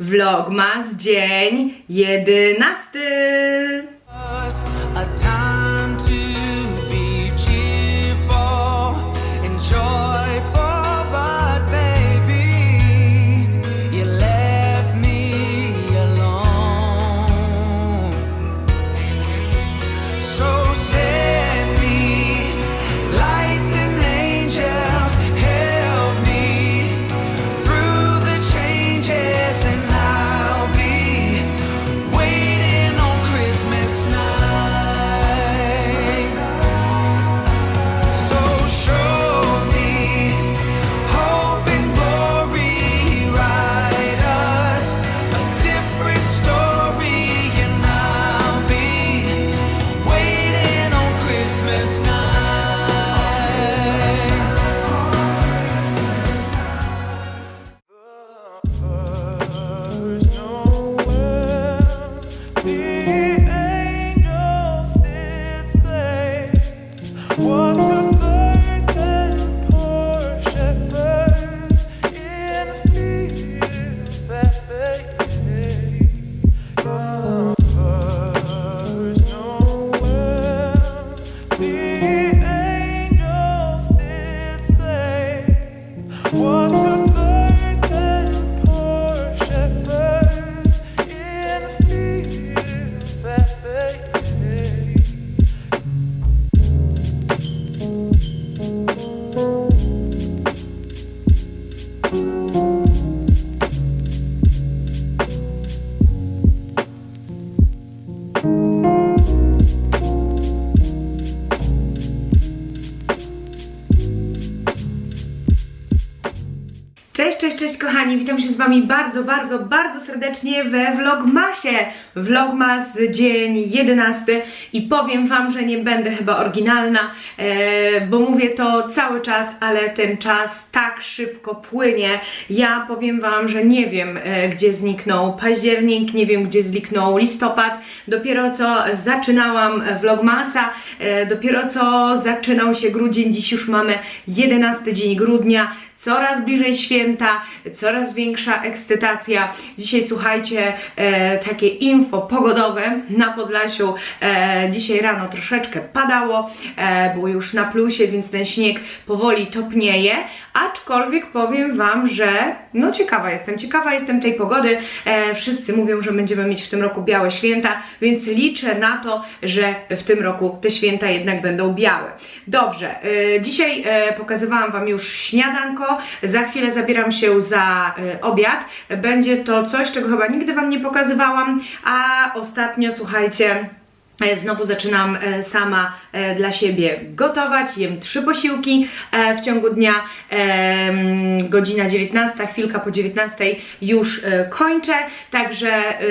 Vlogmas dzień jedenasty. Kochani, witam się z wami bardzo, bardzo, bardzo serdecznie we Vlogmasie. Vlogmas dzień 11 i powiem wam, że nie będę chyba oryginalna, e, bo mówię to cały czas, ale ten czas tak szybko płynie. Ja powiem wam, że nie wiem e, gdzie zniknął październik, nie wiem gdzie zniknął listopad. Dopiero co zaczynałam Vlogmasa, e, dopiero co zaczynał się grudzień, dziś już mamy 11 dzień grudnia coraz bliżej święta, coraz większa ekscytacja. Dzisiaj słuchajcie, e, takie info pogodowe na Podlasiu. E, dzisiaj rano troszeczkę padało, e, było już na plusie, więc ten śnieg powoli topnieje, aczkolwiek powiem Wam, że no ciekawa jestem, ciekawa jestem tej pogody. E, wszyscy mówią, że będziemy mieć w tym roku białe święta, więc liczę na to, że w tym roku te święta jednak będą białe. Dobrze, e, dzisiaj e, pokazywałam Wam już śniadanko, za chwilę zabieram się za e, obiad. Będzie to coś, czego chyba nigdy Wam nie pokazywałam, a ostatnio, słuchajcie, E, Znowu zaczynam e, sama dla siebie gotować. Jem trzy posiłki e, w ciągu dnia. Godzina 19, chwilka po 19 już e, kończę. Także e,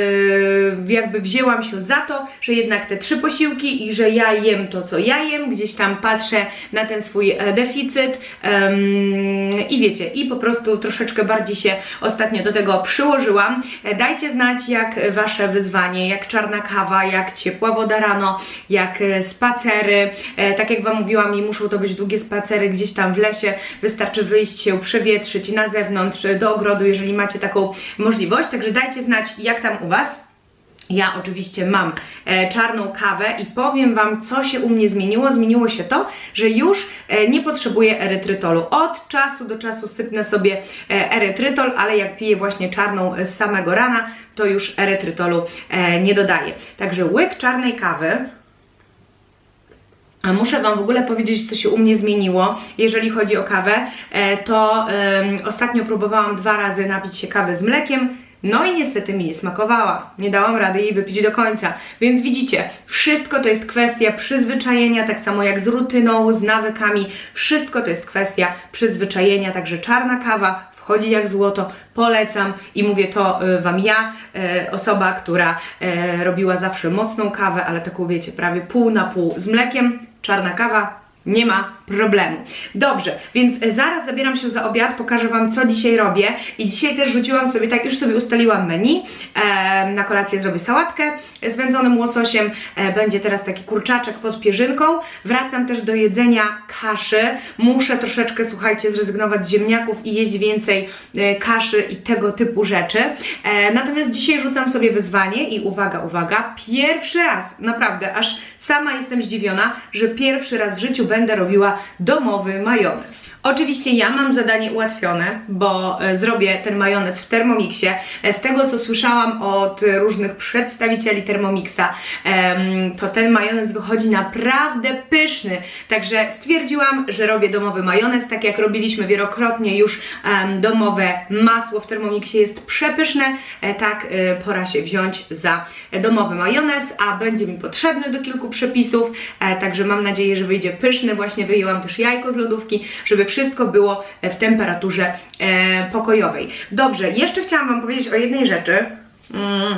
jakby wzięłam się za to, że jednak te trzy posiłki i że ja jem to, co ja jem. Gdzieś tam patrzę na ten swój e, deficyt i wiecie, i po prostu troszeczkę bardziej się ostatnio do tego przyłożyłam. E, Dajcie znać, jak wasze wyzwanie, jak czarna kawa, jak ciepła woda rano, jak e, spacery. E, Tak jak Wam mówiłam, nie muszą to być długie spacery gdzieś tam w lesie. Wystarczy wyjść się, przewietrzyć na zewnątrz, do ogrodu, jeżeli macie taką możliwość. Także dajcie znać, jak tam u Was. Ja oczywiście mam e, czarną kawę i powiem Wam, co się u mnie zmieniło. Zmieniło się to, że już e, nie potrzebuję erytrytolu. Od czasu do czasu sypnę sobie erytrytol, ale jak piję właśnie czarną z samego rana, to już erytrytolu nie dodaję. Także łyk czarnej kawy. A muszę Wam w ogóle powiedzieć, co się u mnie zmieniło, jeżeli chodzi o kawę. E, to em, ostatnio próbowałam dwa razy napić się kawy z mlekiem. No i niestety mi nie smakowała. Nie dałam rady jej wypić do końca. Więc widzicie, wszystko to jest kwestia przyzwyczajenia, tak samo jak z rutyną, z nawykami. Wszystko to jest kwestia przyzwyczajenia. Także czarna kawa wchodzi jak złoto, polecam i mówię to y, Wam ja, y, osoba, która robiła zawsze mocną kawę, ale taką wiecie, prawie pół na pół z mlekiem, czarna kawa, nie ma problemu. Dobrze, więc e, zaraz zabieram się za obiad, pokażę Wam co dzisiaj robię. I dzisiaj też rzuciłam sobie, tak już sobie ustaliłam menu, e, na kolację zrobię sałatkę z wędzonym łososiem, e, będzie teraz taki kurczaczek pod pierzynką, wracam też do jedzenia kaszy, muszę troszeczkę, słuchajcie, zrezygnować z ziemniaków i jeść więcej e, kaszy i tego typu rzeczy, e, natomiast dzisiaj rzucam sobie wyzwanie i uwaga, uwaga, pierwszy raz, naprawdę, aż sama jestem zdziwiona, że pierwszy raz w życiu będę robiła domowy majonez. Oczywiście ja mam zadanie ułatwione, bo e, zrobię ten majonez w Thermomixie. E, Z tego co słyszałam od różnych przedstawicieli Thermomixa, to ten majonez wychodzi naprawdę pyszny. Także stwierdziłam, że robię domowy majonez, tak jak robiliśmy wielokrotnie już domowe masło w Thermomixie jest przepyszne, e, tak pora się wziąć za domowy majonez, a będzie mi potrzebny do kilku przepisów, także mam nadzieję, że wyjdzie pyszny. Właśnie wyjęłam też jajko z lodówki, żeby wszystko było e, w temperaturze e, pokojowej. Dobrze, jeszcze chciałam Wam powiedzieć o jednej rzeczy. Mm.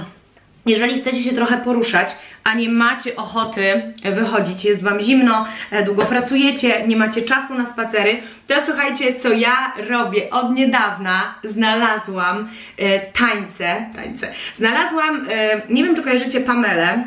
Jeżeli chcecie się trochę poruszać, a nie macie ochoty wychodzić, jest Wam zimno, e, długo pracujecie, nie macie czasu na spacery, to słuchajcie, co ja robię od niedawna, znalazłam e, tańce, tańce, znalazłam, e, nie wiem czy kojarzycie Pamelę,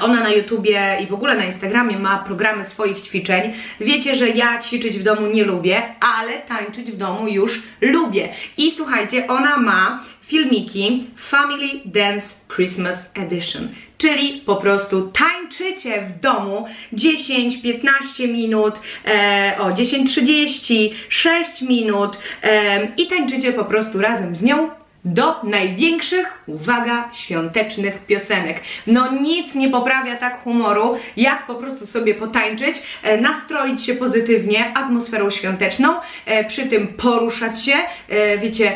ona na YouTubie i w ogóle na Instagramie ma programy swoich ćwiczeń. Wiecie, że ja ćwiczyć w domu nie lubię, ale tańczyć w domu już lubię. I słuchajcie, ona ma filmiki Family Dance Christmas Edition. Czyli po prostu tańczycie w domu 10-15 minut, e, o 10-30, 6 minut e, i tańczycie po prostu razem z nią do największych, uwaga, świątecznych piosenek. No nic nie poprawia tak humoru, jak po prostu sobie potańczyć, e, nastroić się pozytywnie atmosferą świąteczną, e, przy tym poruszać się, e, wiecie,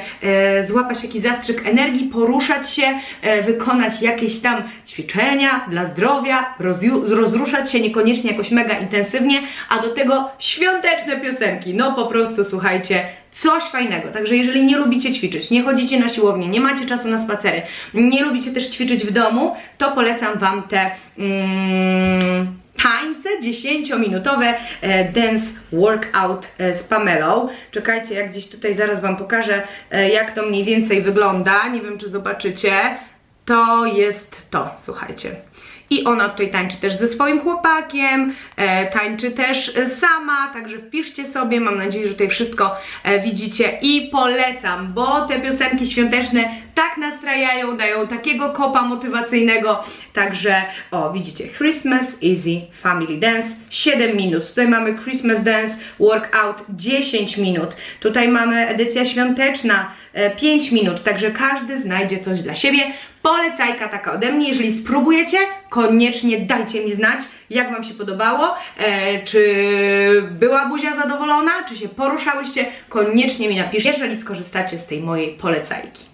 złapać jakiś zastrzyk energii, poruszać się, wykonać jakieś tam ćwiczenia dla zdrowia, rozruszać się niekoniecznie jakoś mega intensywnie, a do tego świąteczne piosenki. No po prostu słuchajcie, coś fajnego. Także jeżeli nie lubicie ćwiczyć, nie chodzicie na siłownię, nie macie czasu na spacery, nie lubicie też ćwiczyć w domu, to polecam Wam te mm, tańce 10-minutowe e, dance workout e, z Pamelą. Czekajcie, jak gdzieś tutaj zaraz Wam pokażę, e, jak to mniej więcej wygląda. Nie wiem, czy zobaczycie. To jest to, słuchajcie. I ona tutaj tańczy też ze swoim chłopakiem, e, tańczy też e, sama, także wpiszcie sobie, mam nadzieję, że tutaj wszystko e, widzicie i polecam, bo te piosenki świąteczne tak nastrajają, dają takiego kopa motywacyjnego, także o, widzicie, Christmas Easy Family Dance 7 minut, tutaj mamy Christmas Dance Workout 10 minut, tutaj mamy edycja świąteczna e, 5 minut, także każdy znajdzie coś dla siebie. Polecajka taka ode mnie, jeżeli spróbujecie, koniecznie dajcie mi znać, jak Wam się podobało, e, czy była buzia zadowolona, czy się poruszałyście, koniecznie mi napiszcie, jeżeli skorzystacie z tej mojej polecajki.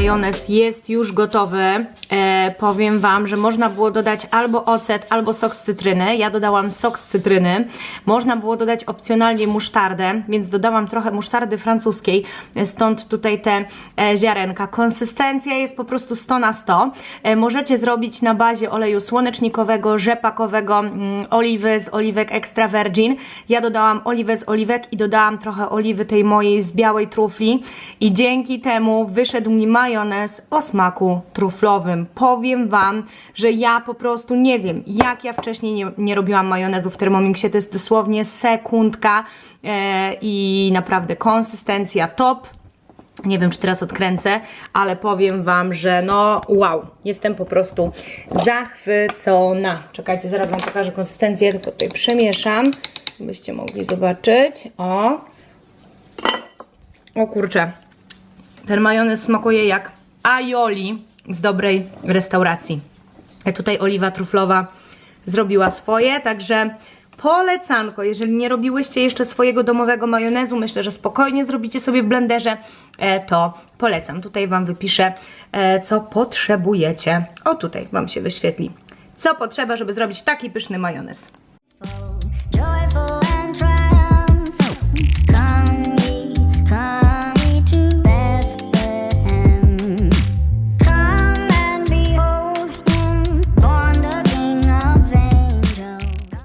Majonez jest już gotowy. E, powiem Wam, że można było dodać albo ocet, albo sok z cytryny. Ja dodałam sok z cytryny. Można było dodać opcjonalnie musztardę, więc dodałam trochę musztardy francuskiej, stąd tutaj te e, ziarenka. Konsystencja jest po prostu 100 na 100. E, możecie zrobić na bazie oleju słonecznikowego, rzepakowego, mm, oliwy z oliwek extra virgin. Ja dodałam oliwę z oliwek i dodałam trochę oliwy tej mojej z białej trufli i dzięki temu wyszedł mi majonez o smaku truflowym. Powiem Wam, że ja po prostu nie wiem, jak ja wcześniej nie, nie robiłam majonezu w Thermomixie, to jest dosłownie sekundka e, i naprawdę konsystencja top. Nie wiem, czy teraz odkręcę, ale powiem Wam, że no wow, jestem po prostu zachwycona. Czekajcie, zaraz Wam pokażę konsystencję, tylko tutaj przemieszam, byście mogli zobaczyć. O, o kurczę, ten majonez smakuje jak aioli z dobrej restauracji. E, Tutaj oliwa truflowa zrobiła swoje, także polecanko. Jeżeli nie robiłyście jeszcze swojego domowego majonezu, myślę, że spokojnie zrobicie sobie w blenderze, e, to polecam. Tutaj Wam wypiszę, e, co potrzebujecie. O, tutaj Wam się wyświetli. Co potrzeba, żeby zrobić taki pyszny majonez.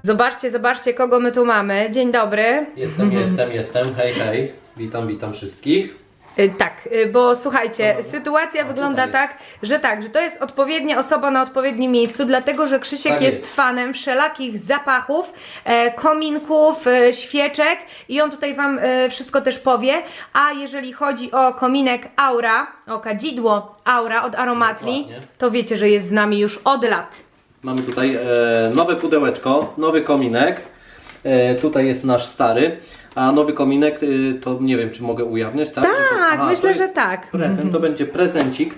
Zobaczcie, zobaczcie, kogo my tu mamy. Dzień dobry. Jestem, jestem, jestem. Hej, hej. Witam, witam wszystkich. Y, Tak, y, bo słuchajcie, sytuacja A wygląda tutaj tak, że tak, że to jest odpowiednia osoba na odpowiednim miejscu, dlatego że Krzysiek Tak jest. jest. fanem wszelakich zapachów, e, kominków, e, świeczek i on tutaj Wam e, wszystko też powie. A jeżeli chodzi o kominek Aura, o kadzidło Aura od Aromatli, Dokładnie. to wiecie, że jest z nami już od lat. Mamy tutaj e, nowe pudełeczko, nowy kominek. E, tutaj jest nasz stary. A nowy kominek, e, to nie wiem, czy mogę ujawniać, tak? Tak, myślę, że tak. Prezent, to będzie prezencik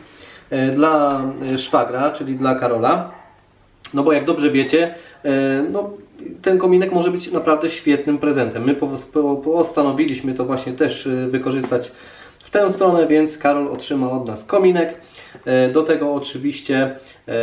dla szwagra, czyli dla Karola. No bo jak dobrze wiecie, no, ten kominek może być naprawdę świetnym prezentem. My po- po- postanowiliśmy to właśnie też wykorzystać w tę stronę, więc Karol otrzyma od nas kominek. E, Do tego oczywiście e,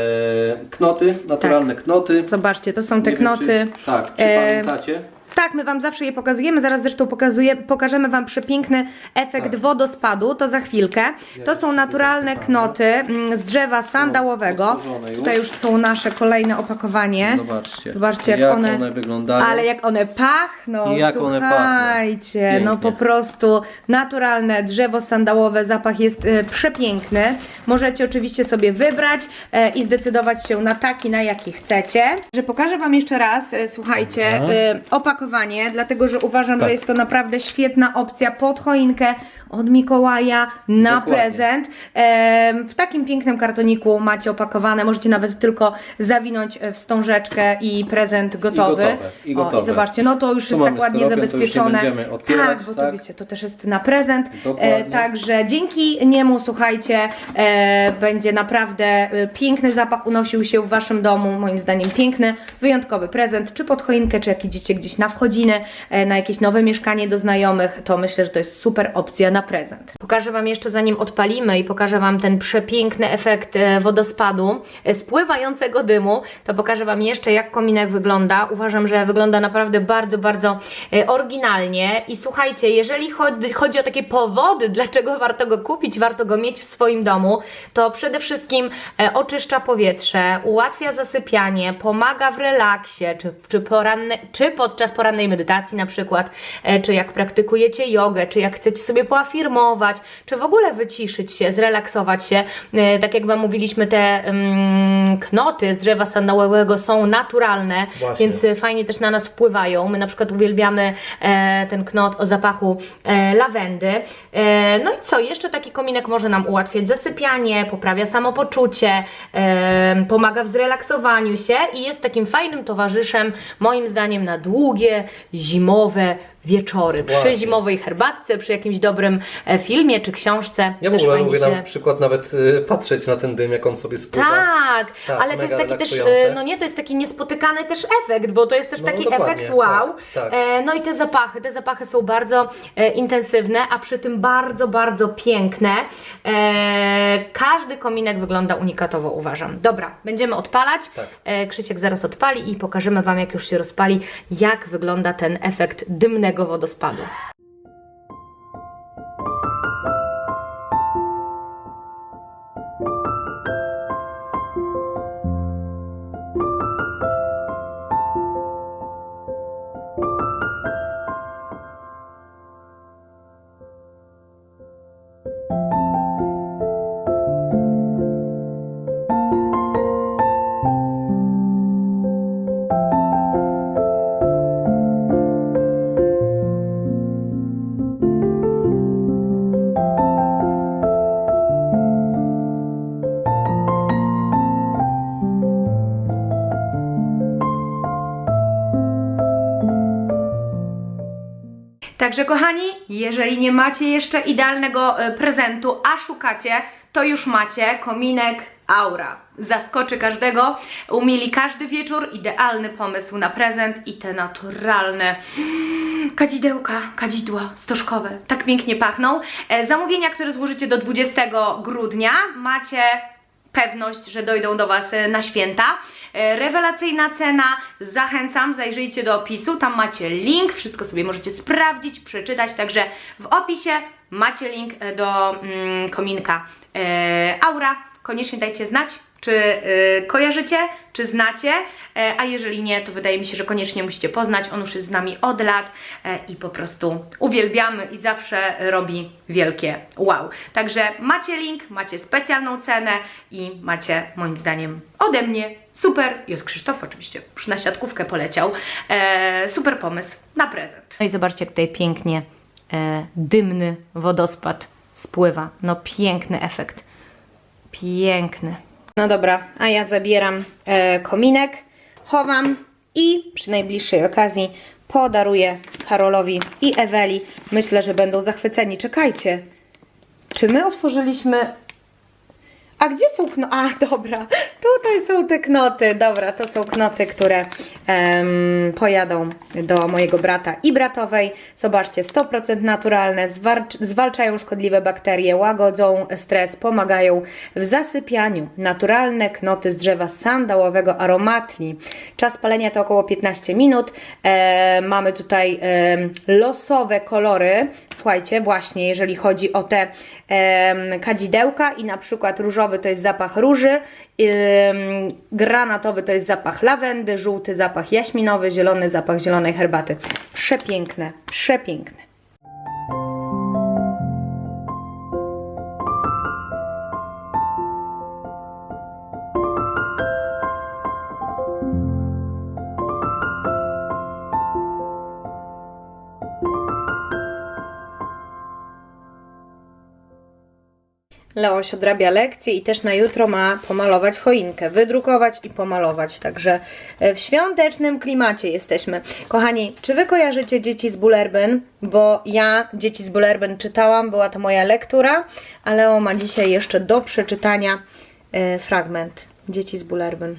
knoty, naturalne knoty. Zobaczcie, to są te Nie wiem, knoty. Czy, tak, czy E, pamiętacie? Tak, my Wam zawsze je pokazujemy, zaraz zresztą pokazuje, pokażemy Wam przepiękny efekt Tak. wodospadu, to za chwilkę. To są naturalne knoty mm, z drzewa sandałowego. już. Tutaj już są nasze kolejne opakowanie. Zobaczcie, Zobaczcie jak, jak one, one wyglądają. Ale jak one pachną, I jak one pachną. słuchajcie, no po prostu naturalne drzewo sandałowe, zapach jest e, przepiękny. Możecie oczywiście sobie wybrać e, i zdecydować się na taki, na jaki chcecie. Że pokażę Wam jeszcze raz, e, słuchajcie, Dobra. e, opakowanie, dlatego że uważam, Tak. że jest to naprawdę świetna opcja pod choinkę od Mikołaja na Dokładnie. prezent. W takim pięknym kartoniku macie opakowane, możecie nawet tylko zawinąć e, wstążeczkę i prezent gotowy. gotowe, i O, gotowe. I zobaczcie, no to już Tu jest tak ładnie styropian, to zabezpieczone. otwierać, tak, bo to tak? wiecie, to też jest na prezent. E, także dzięki niemu, słuchajcie, e, będzie naprawdę piękny zapach unosił się w waszym domu. Moim zdaniem piękny, wyjątkowy prezent, czy pod choinkę, czy jak idziecie gdzieś na wchodziny, e, na jakieś nowe mieszkanie do znajomych, to myślę, że to jest super opcja na prezent. Pokażę Wam jeszcze zanim odpalimy i pokażę Wam ten przepiękny efekt e, wodospadu, e, spływającego dymu, to pokażę Wam jeszcze jak kominek wygląda. Uważam, że wygląda naprawdę bardzo, bardzo oryginalnie i słuchajcie, jeżeli chodzi, o takie powody, dlaczego warto go kupić, warto go mieć w swoim domu, to przede wszystkim oczyszcza powietrze, ułatwia zasypianie, pomaga w relaksie, czy, czy, poranne, czy podczas porannej medytacji na przykład, e, czy jak praktykujecie jogę, czy jak chcecie sobie poafirmować, czy w ogóle wyciszyć się, zrelaksować się. E, Tak jak Wam mówiliśmy, te mm, knoty z drzewa sandałowego są naturalne, Właśnie. więc fajnie też na nas wpływają. My na przykład uwielbiamy e, ten knot o zapachu e, lawendy. E, no i co, jeszcze taki kominek może nam ułatwiać zasypianie, poprawia samopoczucie, e, pomaga w zrelaksowaniu się i jest takim fajnym towarzyszem, moim zdaniem, na długie, zimowe wieczory. Przy Właśnie. zimowej herbatce, przy jakimś dobrym e, filmie czy książce. Ja w też ogóle fajnie lubię się... na przykład nawet y, patrzeć na ten dym, jak on sobie spływa. Tak, Tak, ale to jest taki też, relaksujące. e, no nie, to jest taki niespotykany też efekt, bo to jest też No, taki dokładnie, efekt wow. tak, tak. E, no i te zapachy, te zapachy są bardzo e, intensywne, a przy tym bardzo, bardzo piękne. E, każdy kominek wygląda unikatowo, uważam. Dobra, będziemy odpalać. Tak. E, Krzysiek zaraz odpali i pokażemy Wam, jak już się rozpali, jak wygląda ten efekt dymnego wodospadu. Także kochani, jeżeli nie macie jeszcze idealnego e, prezentu, a szukacie, to już macie kominek Aura. Zaskoczy każdego, umieli każdy wieczór, idealny pomysł na prezent i te naturalne kadzidełka, kadzidła stożkowe, tak pięknie pachną. E, zamówienia, które złożycie do 20 grudnia macie pewność, że dojdą do Was e, na święta. E, Rewelacyjna cena, zachęcam, zajrzyjcie do opisu, tam macie link, wszystko sobie możecie sprawdzić, przeczytać, także w opisie macie link e, do mm, kominka e, Aura. Koniecznie dajcie znać, czy e, kojarzycie, czy znacie, e, a jeżeli nie, to wydaje mi się, że koniecznie musicie poznać, on już jest z nami od lat e, i po prostu uwielbiamy i zawsze robi wielkie wow. Także macie link, macie specjalną cenę i macie moim zdaniem ode mnie super, i od Krzysztofa oczywiście, już na siatkówkę poleciał, e, super pomysł na prezent. No i zobaczcie, jak tutaj pięknie dymny wodospad spływa. No piękny efekt. Piękny. No dobra, a ja zabieram e, kominek, chowam i przy najbliższej okazji podaruję Karolowi i Eweli. Myślę, że będą zachwyceni. Czekajcie, czy my otworzyliśmy a gdzie są knoty? A, dobra, tutaj są te knoty. Dobra, to są knoty, które em, pojadą do mojego brata i bratowej. Zobaczcie, 100% naturalne, zwalcz, zwalczają szkodliwe bakterie, łagodzą stres, pomagają w zasypianiu. Naturalne knoty z drzewa sandałowego aromatli. Czas palenia to około 15 minut. E, mamy tutaj em, losowe kolory. Słuchajcie, właśnie jeżeli chodzi o te em, kadzidełka i na przykład różowy to jest zapach róży, granatowy to jest zapach lawendy, żółty zapach jaśminowy, zielony zapach zielonej herbaty. Przepiękne, przepiękne. Leoś odrabia lekcje i też na jutro ma pomalować choinkę, wydrukować i pomalować. Także e, w świątecznym klimacie jesteśmy. Kochani, czy wy kojarzycie dzieci z Bullerbyn? Bo ja dzieci z Bullerbyn czytałam, była to moja lektura, a Leo ma dzisiaj jeszcze do przeczytania e, fragment Dzieci z Bullerbyn.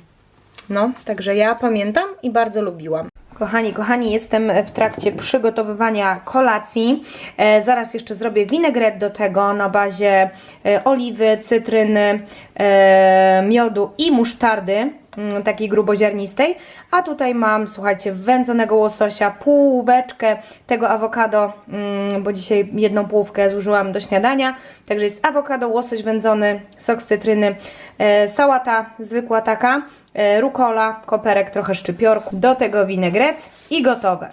No, także ja pamiętam i bardzo lubiłam. Kochani, kochani, jestem w trakcie przygotowywania kolacji. E, zaraz jeszcze zrobię winegret do tego na bazie e, oliwy, cytryny, e, miodu i musztardy, takiej gruboziarnistej. A tutaj mam, słuchajcie, wędzonego łososia, półeczkę tego awokado, mm, bo dzisiaj jedną połówkę zużyłam do śniadania. Także jest awokado, łosoś wędzony, sok z cytryny, e, sałata zwykła taka, e, rukola, koperek, trochę szczypiorku, do tego winegret i gotowe.